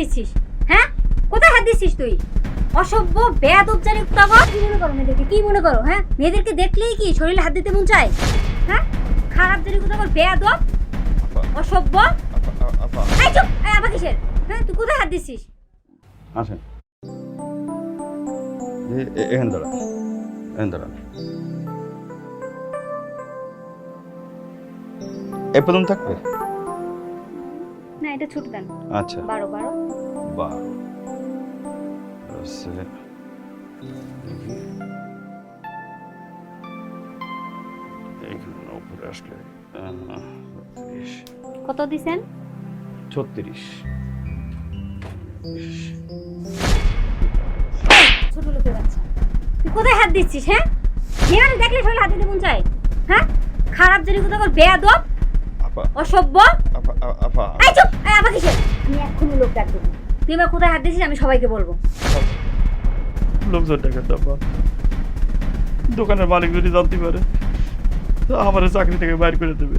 দিচ্ছিস হ্যাঁ? কোথায় হাত দিচ্ছিস তুই? অসভ্য জানি উত্তাবর কি মনে করো মেয়েদেরকে? কি মনে করো হ্যাঁ? মেয়েদেরকে দেখলেই কি শরীরে হাত দিতে মন চায়? হ্যাঁ? খারাপ জানি বেয়াদব? আপা। অসভ্য? আপা আ- আপা। এই চুপ! এই আবার কিসের? হ্যাঁ তুই কোথায় হাত দিচ্ছিস আসেন। এ- এ- এখান দাঁড়া এখান দাঁড়া এ পর্যন্ত থাকবে? না এটা ছোট দেন। আচ্ছা। বারো বারো। বারো আসলে কত দিছেন? ছত্রিশ। ছোট লোকের বাচ্চা। তুই কোথায় হাত দিচ্ছিস হ্যাঁ? মেয়েরা দেখলে শরীরে হাত মন চায় হ্যাঁ? খারাপ জানি কোথাও বেয়াদব অসভ্য। আপা আপা। এই চুপ এই আবার কিসের? আমি এক্ষুনি লোক ডাক দেবো। তুই এবার কোথায় হাত দিছিস আমি সবাইকে বলব। লোকজন টাকা দাপা দোকানের মালিক যদি জানতে পারে তো আমার চাকরি থেকে বাইর করে দেবে।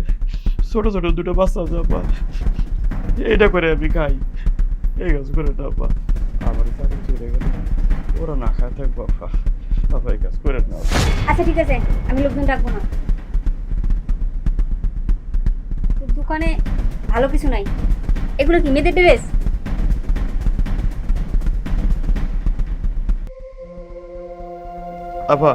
ছোট ছোট দুটো বাচ্চা আছে আপা এটা করে আমি খাই। এই কাজ করে না আপা আমার চাকরি চলে গেলে ওরা না খায় থাকব আপা আপা এই কাজ করে না আচ্ছা ঠিক আছে আমি লোকজন ডাকবো না। দোকানে ভালো কিছু নাই। এগুলো কি মেয়েদের ড্রেস? আপা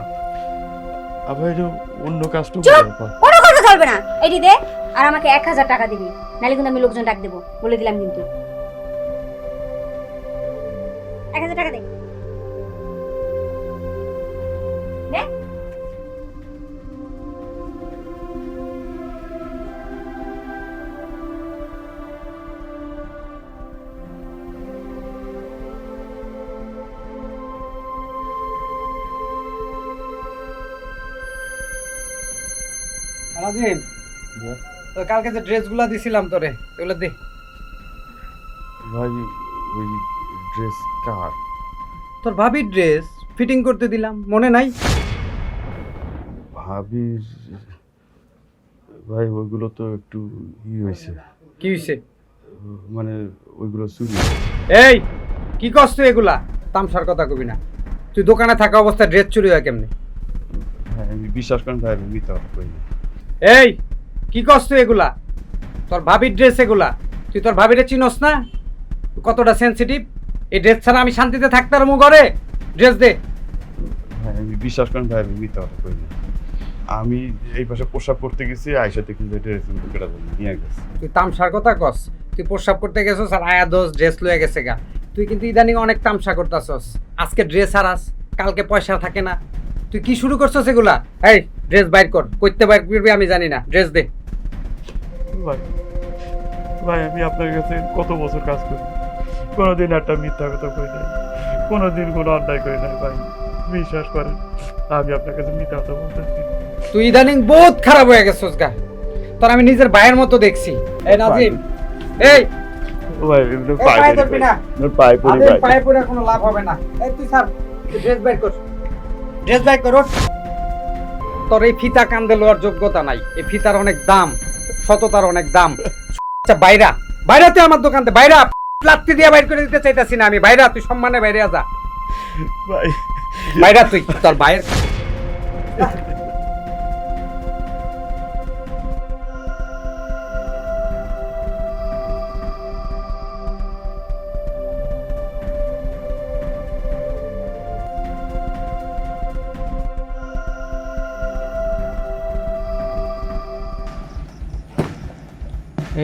আপা এটা অন্য কাস্টমার আপা কোনো কথা চলবে না। এটি দে আর আমাকে এক হাজার টাকা দিবি। নাহলে কিন্তু আমি লোকজন ডাক দেবো। বলে দিলাম কিন্তু। এক হাজার টাকা দে। দে। তো কালকে যে ড্রেসগুলো দিছিলাম তোরে এগুলো দে। ভাই ওই ড্রেস কার? তোর ভাবির ড্রেস ফিটিং করতে দিলাম মনে নাই? ভাবির ভাই ওইগুলো তো একটু ই হয়েছে কি হইছে? মানে ওইগুলো চুরি। এই কি করছ তুই এগুলা? তামসার কথা কবি না। তুই দোকানে থাকা অবস্থায় ড্রেস চুরি হয় কেমনে? হ্যাঁ বিশ্বাস করেন ভাই আমি মিথ্যা না। এই কি করছ তুই এগুলা? তোর ভাবির ড্রেস এগুলা। তুই তোর ভাবিরে চিনস না? কতটা সেনসিটিভ এই ড্রেস ছাড়া আমি শান্তিতে থাকতে পারব ঘরে? ড্রেস দে। হ্যাঁ বিশ্বাস করেন ভাই আমি মিথ্যা কথা কই না। আমি এই পাশে পোশাক পরতে গেছি আয়সাতে কিন্তু ড্রেস কেটা নিয়ে গেছে। তুই তামসার কথা কস। তুই প্রস্রাব করতে গেছস আর আয়া দোষ ড্রেস লয়ে গেছে গা। তুই কিন্তু ইদানিং অনেক তামসা করতাছস। আজকে ড্রেস হারাস কালকে পয়সা থাকে না। তুই কি শুরু করছস এগুলা? এই ড্রেস বাইর কর। কইতে বাইর করবি আমি জানি না। ড্রেস দে। ভাই ভাই আমি আপনার কাছে কত বছর কাজ করি? কোনোদিন একটা মিথ্যা কথা কই নাই। কোনোদিন কোনো অন্যায় করি নাই ভাই। বিশ্বাস করেন আমি আপনার কাছে মিথ্যা কথা বলতেছি না। তুই ইদানিং বহুত খারাপ হয়ে গেছস গা। তোর আমি নিজের ভাইয়ের মতো দেখছি। এই নাজিম এই! ভাই পায়ে পায়ে ধরবি ভাই। না। পায়ে পড়ি পায়ে পড়ে কোনো লাভ হবে না। এই তুই স্যার ড্রেস বাইর কর। ড্রেস বাইর কর। তোর এই ফিতা কান্দে লওয়ার যোগ্যতা নাই। এই ফিতার অনেক দাম সততার অনেক দাম। আচ্ছা বাইরা বাইরা তুই আমার দোকানতে বাইরা লাত্তি দিয়ে বাইর করে দিতে চাইতাছি না আমি। বাইরা তুই সম্মানে বাইরে যা। ভাই। বাইরা তুই তোর বাইরে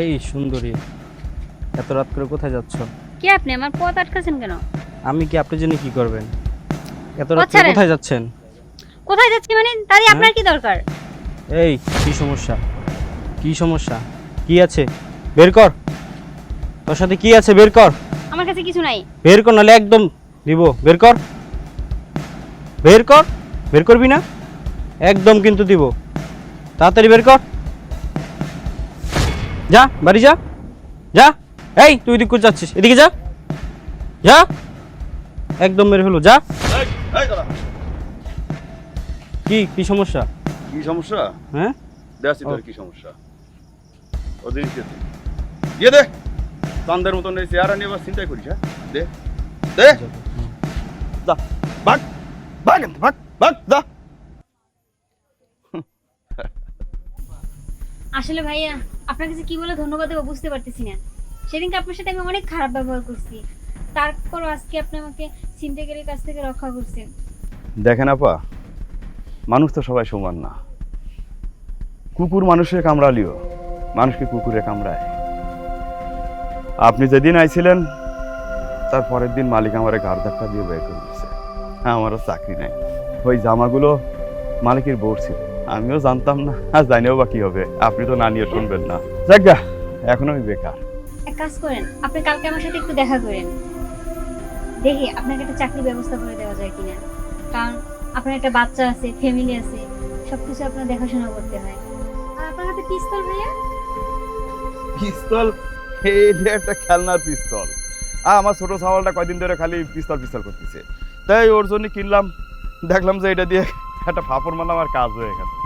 এই সুন্দরী এত রাত করে কোথায় যাচ্ছ? কে আপনি? আমার পথ আটকাছেন কেন? আমি কি আপনার জন্য কি করবেন? এত রাত করে কোথায় যাচ্ছেন? কোথায় যাচ্ছি মানে? তারই হ্যাঁ? আপনার কি দরকার? এই কি সমস্যা? কি সমস্যা? কি আছে? বের কর। তোর সাথে কি আছে? বের কর। আমার কাছে কিছু নাই। বের কর নাহলে একদম দিব। বের কর। বের কর। বের করবি না? একদম কিন্তু দিব। তাড়াতাড়ি বের কর। যা বাড়ি যা। যা। এই তুই দিক করে যাচ্ছিস। এদিকে যা। যা। একদম মেরে ফেলো যা। কি কি সমস্যা? কি সমস্যা? হ্যাঁ? দেখছি তোর কি সমস্যা। ওদিন? গিয়ে দে। চান্দের মতন এই চেয়ারা নিয়ে আবার চিন্তাই করিস হ্যাঁ? দে। দে। যা। ভাগ। ভাগ ভাগ। ভাগ। যা। আসলে ভাইয়া, আপনার কাছে কি বলে ধন্যবাদ দেবো বুঝতে পারতেছি না। সেদিনকে আপনার সাথে আমি অনেক খারাপ ব্যবহার করছি। তারপর আজকে আপনি আমাকে ছিনতাইকারীর কাছ থেকে রক্ষা করছেন। দেখেন আপা, মানুষ তো সবাই সমান না। কুকুর মানুষের কামড়ালিও, মানুষকে কুকুরে কামড়ায়। আপনি যেদিন আইছিলেন, তার পরের দিন মালিক আমার ঘাড় ধাক্কা দিয়ে বের করে দিয়েছে। হ্যাঁ আমারও চাকরি নাই। ওই জামাগুলো মালিকের বোর ছিল। আমিও জানতাম না আর জানিও বা কি হবে। আপনি তো না নিয়ে শুনবেন না। যাজ্ঞা এখন আমি বেকার। এক কাজ করেন আপনি কালকে আমার সাথে একটু দেখা করেন। দেখি আপনাকে একটা চাকরির ব্যবস্থা করে দেওয়া যায় কিনা। কারণ আপনার একটা বাচ্চা আছে ফ্যামিলি আছে সবকিছু আপনার দেখাশোনা করতে হয়। আর আপনার হাতে পিস্তল ভাইয়া? পিস্তল? এটা একটা খেলনার পিস্তল। আর আমার ছোট ছাওয়ালটা কয়দিন ধরে খালি পিস্তল পিস্তল করতেছে। তাই ওর জন্য কিনলাম দেখলাম যে এটা দিয়ে একটা ফাপড় মারলাম আর কাজ হয়ে গেছে।